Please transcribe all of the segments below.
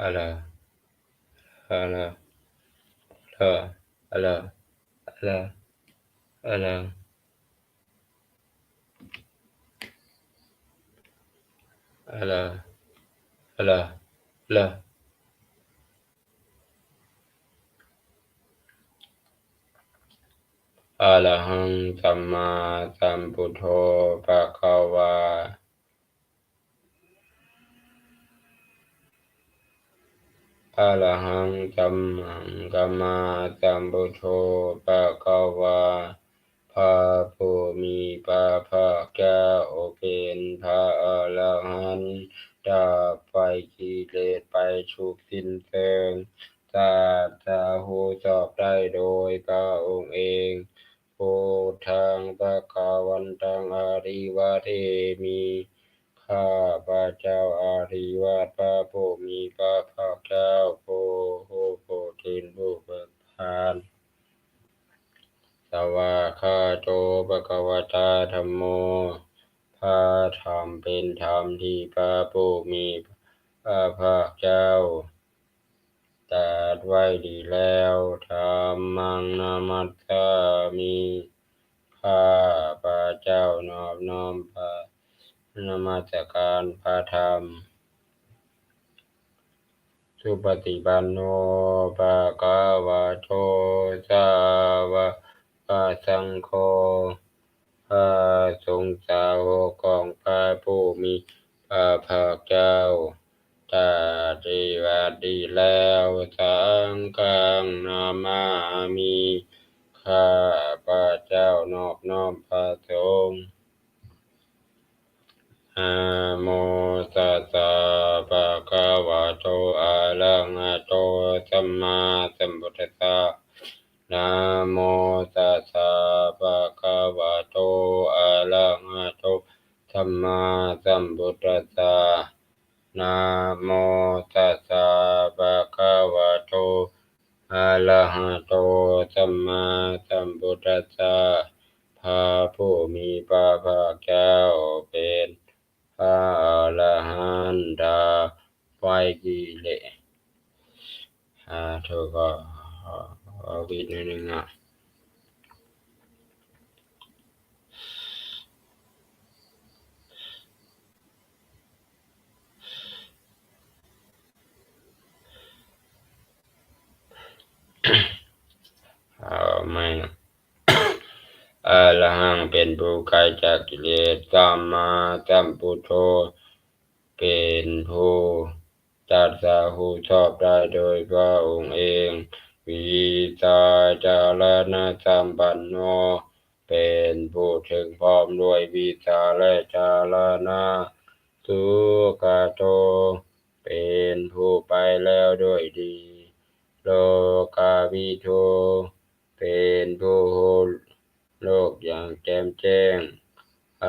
อะลาอะลาอะลาอะลาอะลาอะลาอะลาอะลาอะระหังสัมมาสัมพุทโธภะคะวา อะระหังสัมมาสัมมาสัมพุทโธภะคะวาพระผู้มีพระภาคเจ้าเป็นพระอรหันต์ดับไฟกิเลสไปทุกสิ้นเชิงตรัสรู้ชอบได้โดยพระองค์เองโพทธังภะคะวันตังอริวเทมิ ข้าพระเจ้าอาริวัตพระผู้มีพระภาคเจ้าผู้ผู้ผู้ทินผู้เบิกทานสวากาโตภะคะวตาธัมโมพระธรรมเป็นธรรมที่พระผู้มีพระภาคเจ้าตรัสไว้ดีแล้วธรรมังนามัสสามิข้าพระเจ้านอบน้อมพระ นมัสกการพระธรรม สุปฏิปันโนภะคะวะโตสาวกสังโฆพระสงฆ์สาวกของพระผู้มีพระภาคเจ้าตรัสดีวาดีแล้วสังฆังนามามิข้าพระเจ้านอบน้อมพระสงฆ์นะโมตัสสะภะคะวะโต อะระหะโตสัมมาสัมพุทธัสสะนะโมตัสสะภะคะวะโตอะระหะโตสัมมาสัมพุทธัสสะนะโมตัสสะภะคะวะโตอะระหะโตสัมมาสัมพุทธัสสะพระผู้มีพระภาคเจ้าเป็นพระอรหันต์ ดับไฟกิเลสอ่าเธอก็วิดนิดนึงอะอาไม่อรหังเป็นผู้ไกลจากกิเลสสัมมาสัมพุทโธเป็นผู้ ตัดสาหูชอบได้โดยพระองค์เองวิตาจารณะสัมปันโน เป็นผู้ถึงพร้อมด้วยวิชาและจารณะสุขโต เป็นผู้ไปแล้วด้วยดี โลกาวิโทเป็นผู้โลกอย่างแจ่มแจ้งอ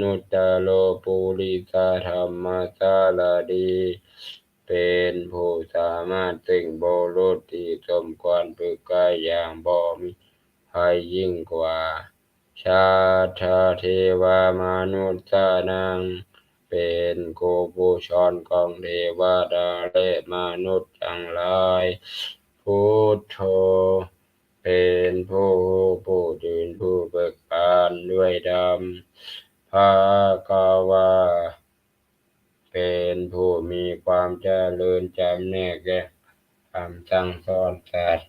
นุตตโลปุริสธรรมสารดี เป็นผู้สามารถถึงโบรุษที่สมควรฝึกกายอย่างบ่มีภัยยิ่งกว่า ชาชาเทวามนุษย์สานังเป็นโกผู้ชอนของเทวดาและมนุษย์ทั้งหลายพุทโธเป็นผู้ผู้ยืนผู้เบิกบานด้วยธรรมภากาวา เป็นผู้มีความเจริญจำแนกแยกคำสั่งสอนสัตว์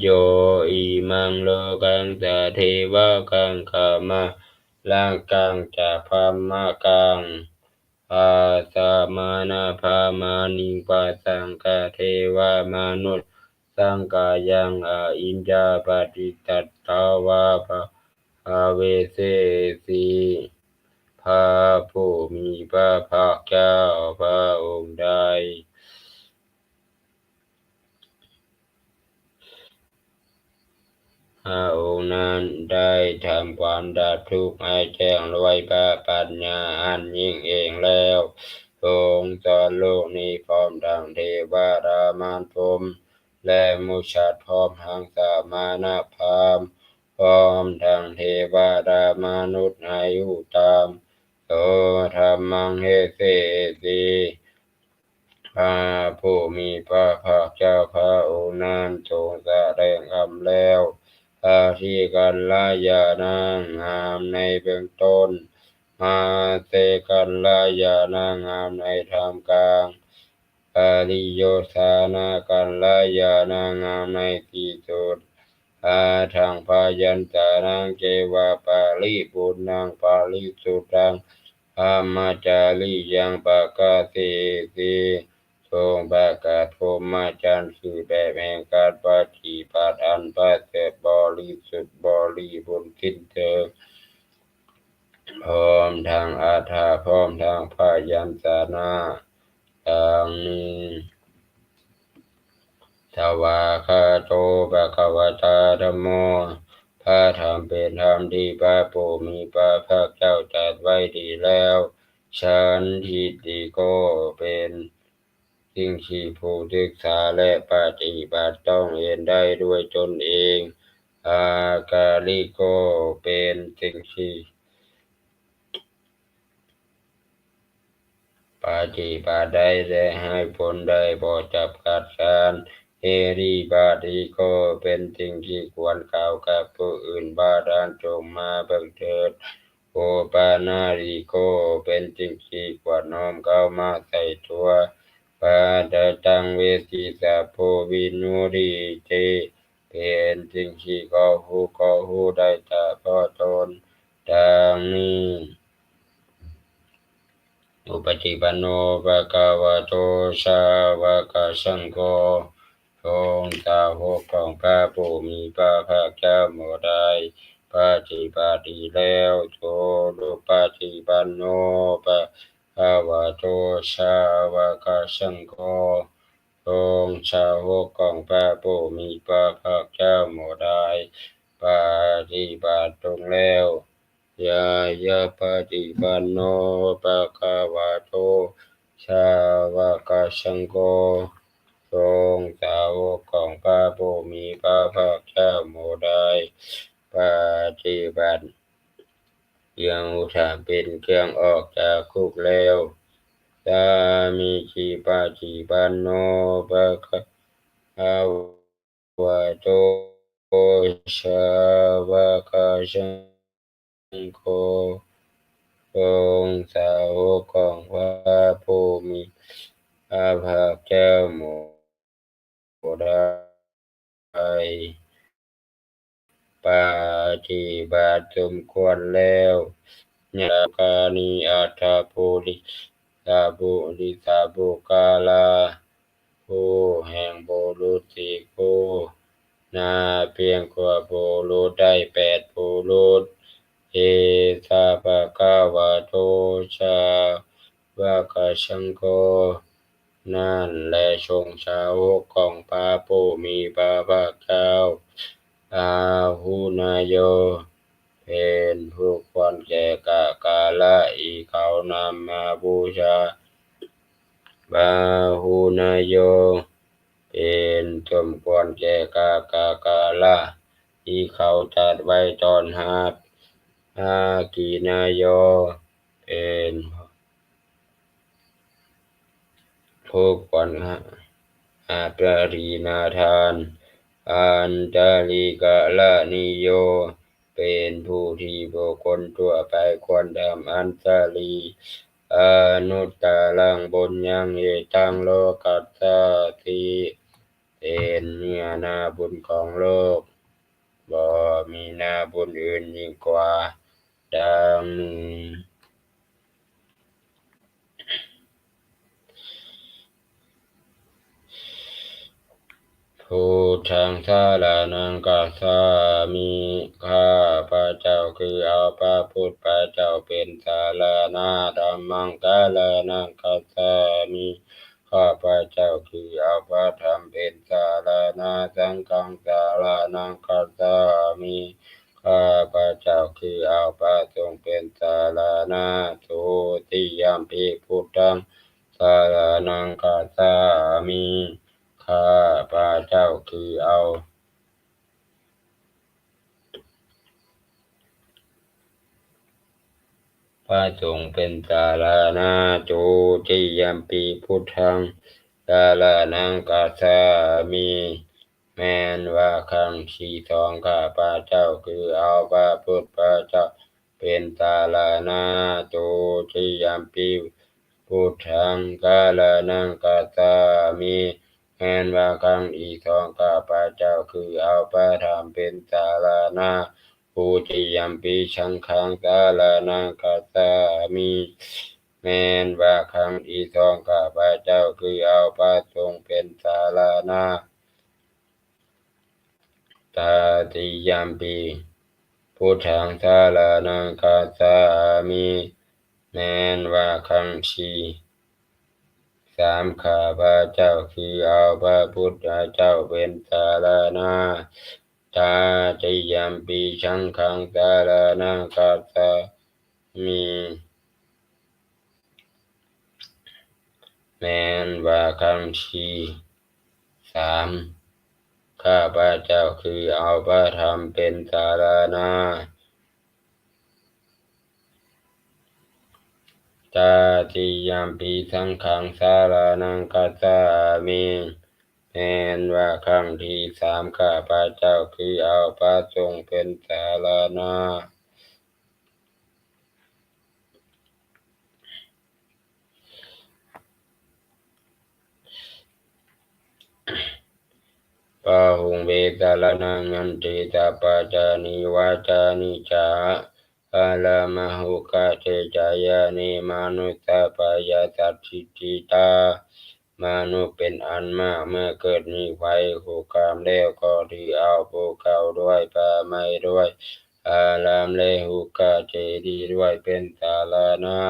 โยอิมังโลกังสะเทวะกังขามาลังกังจะพัมมะกัง อาสามานาภามานิปัสสังกาเทวมนุษย์สังกายังอินจาปฏิตัตตาวาภาภาเวเสสีพระผู้มีพระภาคเจ้าพระองค์ใด พระองค์นั้นได้ทำความดับทุกข์ให้แจ้งด้วยพระปัญญาอันยิ่งเองแล้วทรงสอนโลกนี้พร้อมดังเทวดามารพรมและมุชัดพร้อมทางสามานาพามพร้อมทางเทวดามนุษย์อายุตามโสธรรมังเฮเสติพระผู้มีพระภาคเจ้าพระองค์นั้นทรงแสดงคำแล้วาที่กันลายานางงามในเบื้องต้น มาเตกันลายานางงามในธรรมกลางปาริโยธานากันลายานางงามในที่สุดอาทางพายันตานังเกวาปาลิปุณังปาลิสุตังอามาจาริยังปะกาเตติ ทรงประกาศพรมาจารย์คือแบบแห่งการปฏิบัติอันประเสริฐบริสุทธิ์บริบูรณ์สิ้นเชิงพร้อมทางอาถาพร้อมทางพายัญชนะดังนี้ทวาคาโตปะคะวตาธัมโมพระธรรมเป็นธรรมที่พระผู้มีพระภาคเจ้าตรัสไว้ดีแล้ว ฉันทิฏฐิก็เป็น สิ่งที่ผู้ศึกษาและปฏิบัติต้องเห็นได้ด้วยตนเอง อากาลิโกเป็นสิ่งที่ปฏิบัติได้และให้ผลได้บ่จับกัดกันเอริบาดีก็เป็นสิ่งที่ควรกล่าวกับผู้อื่นบาดาลจงมาเบิ่งเถิดโอปานาริโกเป็นสิ่งที่ควรน้อมเข้ามาใส่ตัว ปาดตังเวสีสะโพวินุริเตเป็นสิงที่ก็หูก็หูได้จาพ่อตนดังนี้อุปติปันโนภะคะวะโตสาวกสังโฆทรงสาวกของพระผู้มีพระภาคเจ้าหมู่ใดปฏิบัติดีแล้วโตรุปฏิปันโนภะ คะวะโตสาวกาสังโฆทรงสาวกของพระผู้มีพระภาคเจ้าหมู่ใดปฏิบัติตรงแล้วยายาปฏิปันโนภะคะวะโตสาวกาสังโฆทรงสาวกของพระผู้มีพระภาคเจ้าหมู่ใดปฏิบัติ ยังอุทานเป็นเครื่องออกจากคุกแล้วสามีชีปาจิปันโนภะคะวะโตสาวะกสังโฆทรงสาวกของพระผู้มีพระภาคเจ้าหมู่ใด ปฏิบัติสมควรแล้วญาคานิอัตถปุริสาบุริสาบุกาลาผู้แห่งบุรุษสี่คู่นาเพียงกว่าบุรุษได้แปดบุรุษเอสาภะคะวะโตชาวกสังโฆนั่นและชงชาวกของพระผู้มีพระภาคเจ้า อาหุนายโย เป็นผู้ควรแก่กากาละอีเขานำมาบูชาบาหุนายโย เป็นสมควรแก่กากากาละอีเขาจัดไว้ตอนหับอากีนายโย เป็นผู้ควรอาปรีนาทาน อันตาลิกะละนิโย เป็นผู้ที่บุคคลทั่วไปควรทำอันตาลีอนุตตรังบุญยังเอตังโลกัสสาติเป็นเนื้อนาบุญของโลกบ่มีนาบุญอื่นยิ่งกว่าดัง พุทธังสารนังกัสสามิข้าพระเจ้าคือเอาพระพุทธพระเจ้าเป็นสารณะธัมมังสารนังกัสสามิข้าพระเจ้าคือเอาพระธรรมเป็นสารณะสังฆังสารนังกัสสามิข้าพระเจ้าคือเอาพระสงฆ์เป็นสารณะทุติยามปิพุทธังสารนังกัสสามิ ข้าพระเจ้าคือเอา พระสงฆ์เป็นสารานาโจติยมปีพุทธังสารานังกัสามิแมนว่าครั้งที่สองข้าพระเจ้าคือเอาพระพุทธพระเจ้าเป็นสารานาโจติยมปีพุทธังกาลานังกัสามิ แม้นวาครั้งที่สองข้าพระเจ้าคือเอาพระธรรมเป็นสารานาปูติยมปีชังคังกาลานังกัสามิแม้นวาครั้งที่สองข้าพระเจ้าคือเอาพระสงเป็นสารานาตาติยมปีพุทธังสารานังกัสามิแม้นว่าครั้งที่ สามข้าพระเจ้าคือเอาพระพุทธเจ้าเป็นสารานาตาติยัมปีชังคังสารานังกัสามิแมนว่าครั้งที่สามข้าพระเจ้าคือเอาพระธรรมเป็นสารานา ตาติยัมปีสังขังสารานังกัสามิแมนว่าครั้งที่สามข้าพระเจ้าคือเอาพระสงเป็นสารานาปะหุงเวสารนังยันติตาปะจานิวาจานิจา อาลามหุกะเทจายานิมานุสาปายาสัตถิติตามนุเป็นอันมากเมื่อเกิดมีไฟหูกามแล้วก็ที่เอาภูเขาด้วยป่าไม้ด้วยอารามแลหุกะเจดีด้วยเป็นศาลานา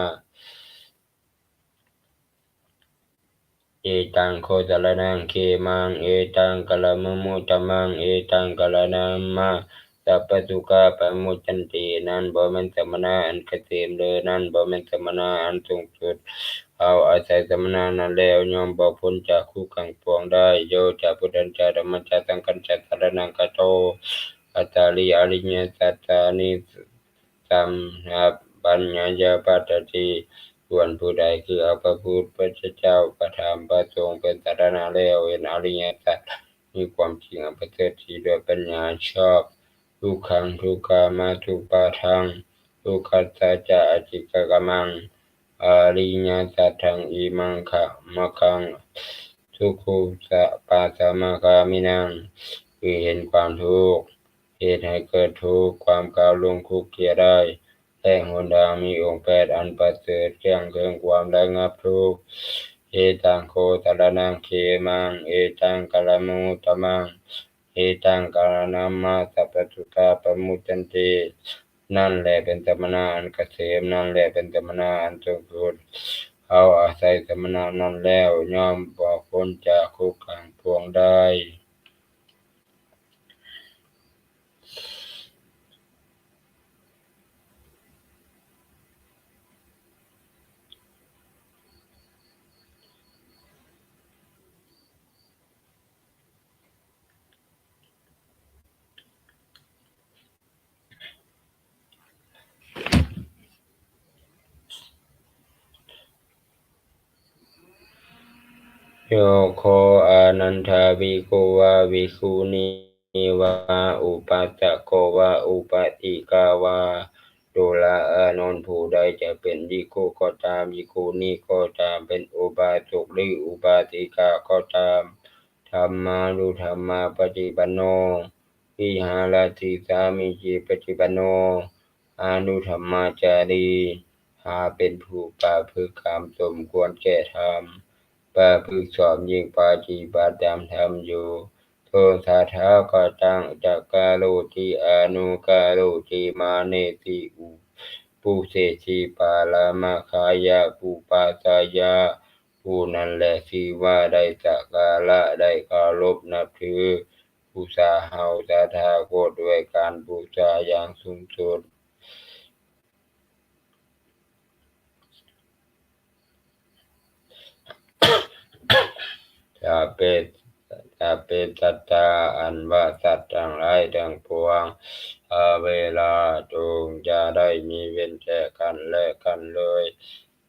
เอตังโคจรนังเคมังเอตังกะละมะมุตตมังเอตังกะละนัมมา สัพพทุกะปมุจันตินั้นบ่แม่นสมณะอันเกษมเลยนั้นบ่แม่นสมณะอันสูงสุดเอาอาศัยสมณะนั้นแล้วยอมบ่พ้นจากคู่ขังปวงได้โยจะพุทธัญจาธรรมัญจาสังฆัญจาสารนังกะโตอัตตาลิอริยสัจจานิสัมหัปปัญญายาปัตติส่วนผู้ใดคือเอาพระพุทธพระเจ้าประธรรมประสงค์เป็นสารณะแล้วเห็นอริยสัจมีความจริงอันประเสริฐที่ด้วยปัญญาชอบ ทุกขังทุกขามาทุกปาทังทุกขัสสะจะอจิกกมังอริยสัจทังอิมังขะมะคังทุกขุสะปาสมาคามินังคือเห็นความทุกข์เหตุให้เกิดทุกข์ความก้าวลงคุกเกียได้และหนทางมีองค์แปดอันประเสริฐเครื่งเคืองความระงับทุกข์เอตังโคตระนังเคมัง เอตังกะละมุตมัง เอตังกาลนามาสัพพุกาปมุจันตินั่นแหละเป็นสมณะอันเกษมนั่นแหละเป็นสมณะอันสูงสุดเอาอาศัยสมณะนั้นแล้วย่อมบอกพ้นจากคุกขังพวงได้ โยโคอานันทาวิโกวาวิคุนีวาอุปัสสะโกวาอุปติกาวาดุลาอานนผู้ใดจะเป็นยิโกก็ตามยิโกนี้ก็ตามเป็นอุบาสกหรืออุบาสิกาก็ตามธรรมารุธรรมาปฏิปันโนวิหารติสามิจิปฏิปันโนอานุธรรมาจารีหาเป็นผู้ปาพึกคำสมควรแก่ธรรม ปาพึกสอบยิงปาจีปาตามธรรมอยู่โทสาทาก็ตั้งจักกาโลติอนุกาโลติมาเนติอุปุเสชีปาลามาคายาปุปาสายาผู้นั้นแหละสีว่าได้สักการะได้เคารพนับถือบูชาเฮาสาธาโคตด้วยการบูชาอย่างสูงสุด สาเปตสัพเพสัตตาอันว่าสัตว์ทั้งหลายทั้งปวงเวลาจงอย่าได้มีเวรแก่กันและกันเลย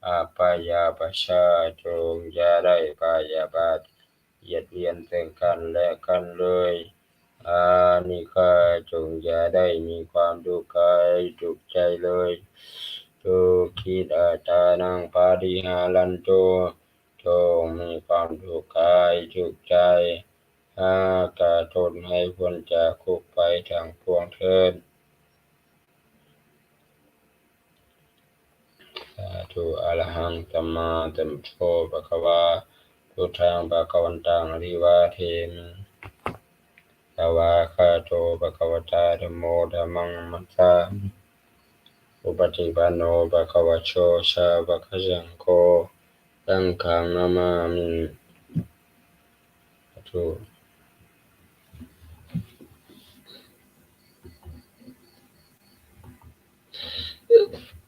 อาปายาปชาจงอย่าได้ปายาบาทเหยียดเบียนซึ่งกันและกันเลยอานิกาจงอย่าได้มีความทุกข์กายทุกข์ใจเลยทุกขิดอาตานังปาริหารันโต จงมีความทุขกายทุขใจอากาทนให้พ้นจากคุกไปทางปวงเทินสาธุอะระหังสัมมาสัมโธภะคะวาพุทธังภะคะวันตังอริวาเทมิสวาคาโตภะคะวตาธโมธัมมังมัสสาอุปฏิปันโนภะคะวะโชสาวกสังโฆ สังฆังนามามิสาธุ